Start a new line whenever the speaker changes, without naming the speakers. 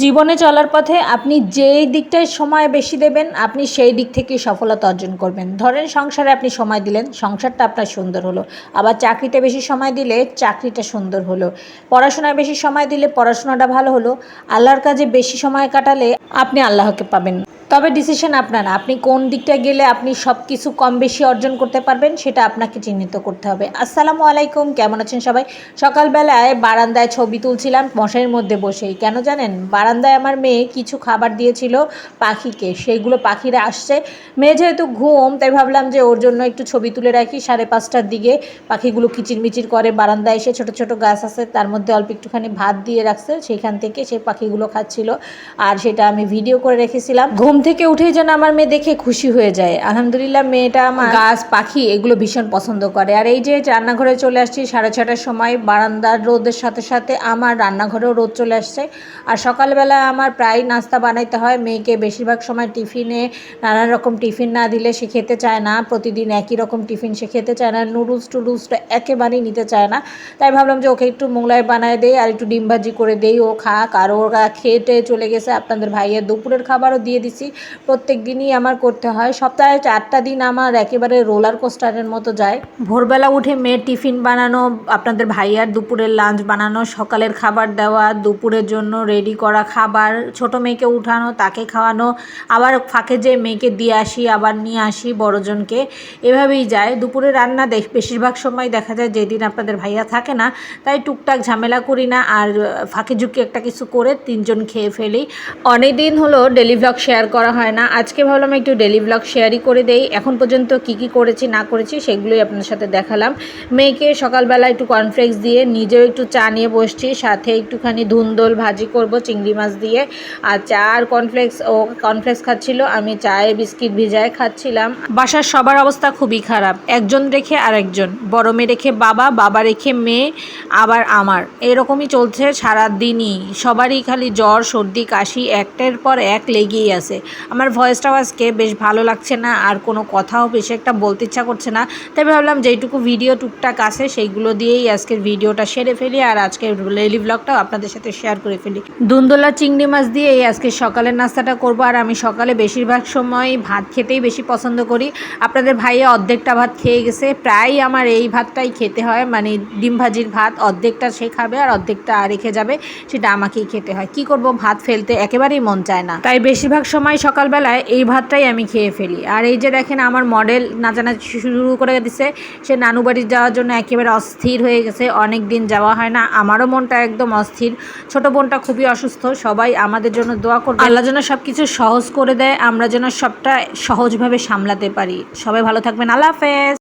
জীবনে চলার পথে আপনি যেই দিকটায় সময় বেশি দেবেন, আপনি সেই দিক থেকে সফলতা অর্জন করবেন। ধরেন সংসারে আপনি সময় দিলেন, সংসারটা আপনার সুন্দর হলো। আবার চাকরিতে বেশি সময় দিলে চাকরিটা সুন্দর হলো। পড়াশোনায় বেশি সময় দিলে পড়াশোনাটা ভালো হলো। আল্লাহর কাজে বেশি সময় কাটালে আপনি আল্লাহকে পাবেন। তবে ডিসিশন আপনার আপনি কোন দিকটা গেলে আপনি সব কিছু কম বেশি অর্জন করতে পারবেন, সেটা আপনাকে চিহ্নিত করতে হবে। আসসালামু আলাইকুম, কেমন আছেন সবাই? সকালবেলায় বারান্দায় ছবি তুলছিলাম, মশারির মধ্যে বসেই। কেন জানেন? বারান্দায় আমার মেয়ে কিছু খাবার দিয়েছিল পাখিকে, সেইগুলো পাখিরা আসছে। মেয়ে যেহেতু ঘুম, তাই ভাবলাম যে ওর জন্য একটু ছবি তুলে রাখি। সাড়ে পাঁচটার দিকে পাখিগুলো কিচিরমিচির করে বারান্দায় এসে ছোট ছোট গাছ আছে, তার মধ্যে অল্প একটুখানি ভাত দিয়ে রাখছে। সেইখান থেকে সেই পাখিগুলো খাচ্ছিল, আর সেটা আমি ভিডিও করে রেখেছিলাম। ঘুম থেকে উঠেই যেন আমার মেয়ে দেখে খুশি হয়ে যায়। আলহামদুলিল্লাহ মেয়েটা আমার গাছ, পাখি এগুলো ভীষণ পছন্দ করে। আর এই যে রান্নাঘরে চলে আসছি সাড়ে ছটার সময়, বারান্দার রোদের সাথে সাথে আমার রান্নাঘরেও রোদ চলে আসছে। আর সকালবেলা আমার প্রায় নাস্তা বানাইতে হয়। মেয়েকে বেশিরভাগ সময় টিফিনে নানান রকম টিফিন না দিলে সে খেতে চায় না। প্রতিদিন একই রকম টিফিন সে খেতে চায় না। নুডলস টুডলসটা একেবারেই নিতে চায় না। তাই ভাবলাম যে ওকে একটু মোগলাই বানায় দেই আর একটু ডিম ভাজি করে দেই। ও খাক আর ওরা খেতে চলে গেছে। আপনাদের ভাইয়ের দুপুরের খাবারও দিয়ে দিছি। প্রত্যেক দিনই আমার করতে হয়। সপ্তাহে চারটা দিন আমার একেবারে রোলার কোস্টারের মতো যায়। ভোরবেলা উঠে মেয়ের টিফিন বানানো, আপনাদের ভাইয়ার দুপুরের লাঞ্চ বানানো, সকালের খাবার দেওয়া, দুপুরের জন্য রেডি করা খাবার, ছোট মেয়েকে উঠানো, তাকে খাওয়ানো, আবার ফাঁকে যে মেয়েকে দিয়ে আসি, আবার নিয়ে আসি বড়জনকে। এভাবেই যায়। দুপুরে রান্না দেখ, বেশিরভাগ সময় দেখা যায় যেদিন আপনাদের ভাইয়া থাকে না, তাই টুকটাক ঝামেলা করি না, আর ফাঁকে ঝুঁকি একটা কিছু করে তিনজন খেয়ে ফেলি। অনেক দিন হলো ডেলি ভ্লগ শেয়ার করা হয় না। আজকে ভাবলাম একটু ডেলি ভ্লগ শেয়ারই করে দেই। এখন পর্যন্ত কি কি করেছি, না করেছি, সেগুলোই আপনার সাথে দেখালাম। মেয়েকে সকালবেলা একটু কর্নফ্লেক্স দিয়ে, নিজেও একটু চা নিয়ে বসছি, সাথে একটুখানি ধুন্দল ভাজি করব, চিংড়ি মাছ দিয়ে। আর চা আর কর্নফ্লেক্স ও কর্নফ্লেক্স খাচ্ছিল, আমি চায়ে বিস্কিট ভিজায় খাচ্ছিলাম। বাসার সবার অবস্থা খুবই খারাপ, একজন রেখে আরেকজন। বড় মেয়ে রেখে বাবা বাবা রেখে মেয়ে, আবার আমার। এরকমই চলছে সারা দিনই সবারই খালি জ্বর, সর্দি, কাশি, একটার পর এক লেগেই আছে। আমার ভয়েসটাও আজকে বেশ ভালো লাগছে না, আর কোনো কথাও বেশি একটা বলতে ইচ্ছা করছে না। তাই ভাবলাম যেইটুকু ভিডিও টুকটাক আছে, সেইগুলো দিয়েই আজকের ভিডিওটা সেরে ফেলি, আর আজকের ডেইলি ব্লগটাও আপনাদের সাথে শেয়ার করে ফেলি। দুন্দোলা চিংড়ি মাছ দিয়েই আজকে সকালের নাস্তাটা করব, আর আমি সকালে বেশিরভাগ সময় ভাত খেতেই বেশি পছন্দ করি। আপনাদের ভাইয়া অর্ধেকটা ভাত খেয়ে গেছে প্রায় আমার এই ভাতটাই খেতে হয় মানে ডিম ভাজির ভাত অর্ধেকটা সে খাবে আর অর্ধেকটা রেখে যাবে, সেটা আমাকেই খেতে হয়। কি করব, ভাত ফেলতে একেবারেই মন চায় না। তাই বেশিরভাগ সময় সকালবেলায় এই ভাতটাই আমি খেয়ে ফেলি। আর এই যে দেখেন আমার মডেল নাচানাচি শুরু করে দিছে। সে নানু বাড়ি যাওয়ার জন্য একেবারে অস্থির হয়ে গেছে। অনেক দিন যাওয়া হয় না। আমারও মনটা একদম অস্থির। ছোট বোনটা খুবই অসুস্থ। সবাই আমাদের জন্য দোয়া করবে। আল্লাহ যেন সব কিছু সহজ করে দেয়। আমরা যেন সবটা সহজভাবে সামলাতে পারি। সবাই ভালো থাকবেন। আল্লাহ হাফেজ।